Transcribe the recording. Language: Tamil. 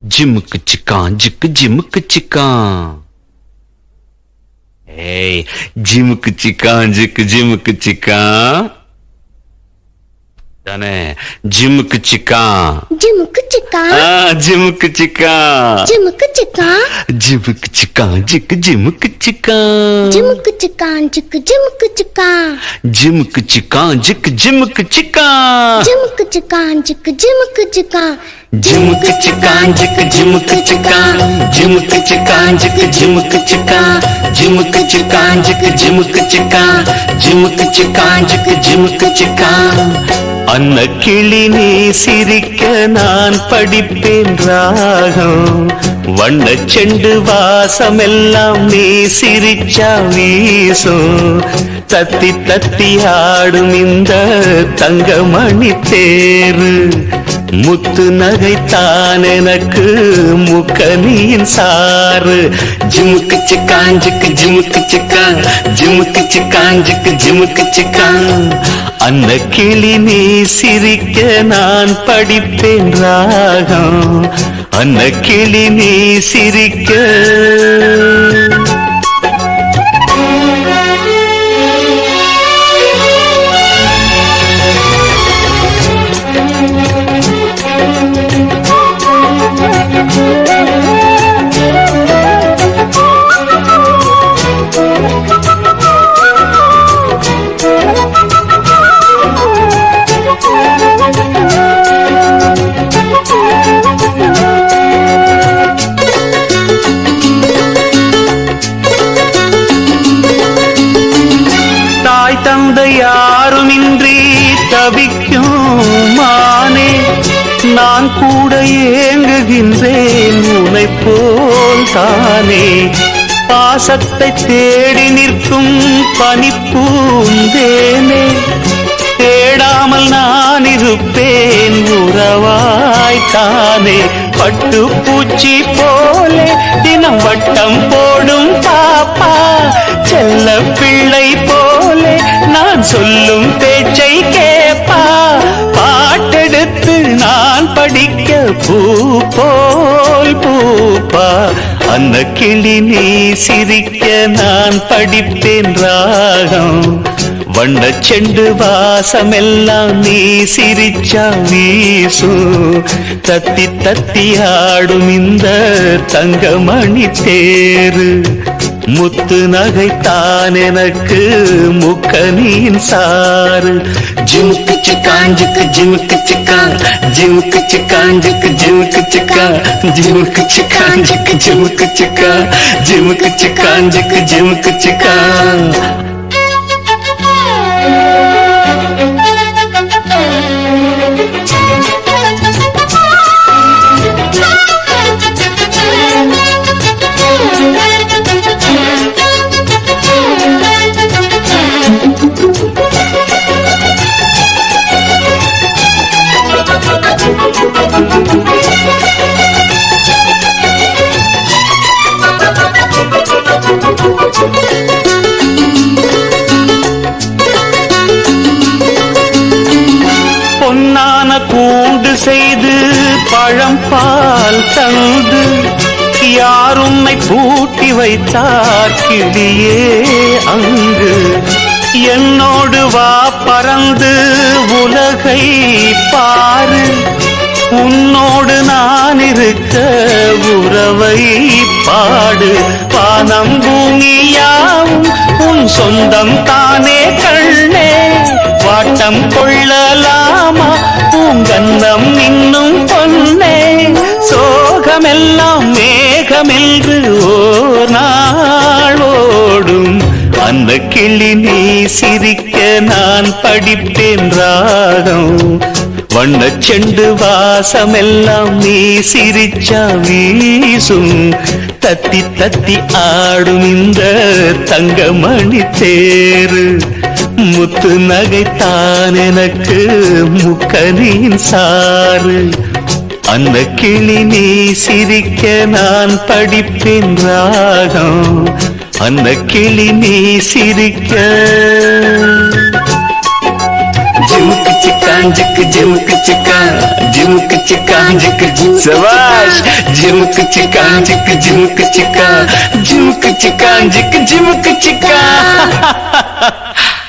ジムクチカン、ジクジムクチカン。えい、ジムクチカン、ジクジムクチカン。だね。ジムクチカン。ジムクチカン？ああ、ジムクチカン。ジムクチカン？ジムクチカン、ジクジムクチカン。ジムクチカン、ジクジムクチカン。ジムクチカン、ジクジムクチカン。ジムクチカン、ジクジムクチカン。झिमक चिकान, झिक झिमक चिकान झिमक चिकान, झिक झिमक चिकान झिमक चिकान, झिक झिमक चिकान झिमक चिकान, झिक झिमक चिकान। அன்ன கிளி நீ சிரிக்க நான் படிப்பேன் ராகம். வண்ண செண்டு வாசமெல்லாம் நீ சிரிச்சா வீசும். தத்தி தத்தி ஆடும் இந்த தங்கமணி தேரு. முத்து நகைத்தான் எனக்கு முக்கனியின் சாறு. ஜிமுக்கு சிக்காஞ்சுக்கு ஜிமுக்கு சிக்கா ஜிமுக்கு சிக்காஞ்சுக்கு ஜிமுக்கு சிக்கா அந்த கிளி நீ சிரிக்க நான் படிப்பேன் ராகம். அந்த கிளி நீ சிரிக்க. நான் கூட ஏங்குகின்றேன் உனை போல் தானே. பாசத்தை தேடி நிற்கும் பனிப்பூந்தேனே. தேடாமல் நான் இருப்பேன் உறவாய்த்தானே பட்டு பூச்சி போலே தினம் வட்டம் போடும் பாப்பா. செல்ல பிள்ளை போலே நான் சொல்லும் பேச்சை கேப்ப. படிக்க பூ போல் பூப்பா. அந்த கிளி நீ சிரிக்க நான் படிப்பேன் ராகம். வண்ண செண்டு வாசமெல்லாம் நீ சிரிச்சா வீசு. தத்தி தத்தி ஆடும் இந்த தங்கமணி தேரு. முத்து நகைத்தான் எனக்கு முக்கனியின் சாறு. ஜிமுக்கு சிக்கான் ஜிக்கு ஜிமுக்கு சிக்கான் ஜிமுக்கு சிக்கான் ஜிக்கு ஜிமுக்கு சிக்கான் ஜிமுக்கு சிக்கான் ஜிக்கு ஜிமுக்கு சிக்கான் ஜிமுக்கு சிக்கான் ஜிக்கு ஜிமுக்கு சிக்கான் செய்து பழம் பால் தந்து யார் உன்னை பூட்டி வைத்தார் கிளியே அங்கு. என்னோடு வா பறந்து உலகை பாரு. உன்னோடு நான் இருக்க உறவை பாடு. பானம் பூமியாவும் உன் சொந்தம் தானே கண்ணே. வாட்டம் கொள்ளலாமா? சொந்தம் இன்னும் பொன்னே. சோகமெல்லாம் மேகமென்று ஓர் நாள் ஓடும். அந்த கிளி நீ சிரிக்க நான் படிப்பேன் ராகம். வண்ணச் செண்டு வாசமெல்லாம் நீ சிரிச்சா வீசும். தத்தி தத்தி ஆடும் இந்த தங்கமணி தேரு. முத்து நகைத்தான் எனக்கு முக்கனியின் சாறு. அந்த கிளி நீ சிரிக்க நான் படிப்பேன் ராகம். அந்த கிளி நீ சிரிக்க. ஜிமுக்கு சிக்காஞ்சுக்கு ஜிமுக்கு சிக்கா ஜிமுக்கு சிக்காஞ்சுக்கு சவாஷ் ஜிமுக்கு சிக்காஞ்சுக்கு ஜிமுக்கு சிக்கா ஜிமுக்கு சிக்காஞ்சுக்கு ஜிமுக்கு சிக்கா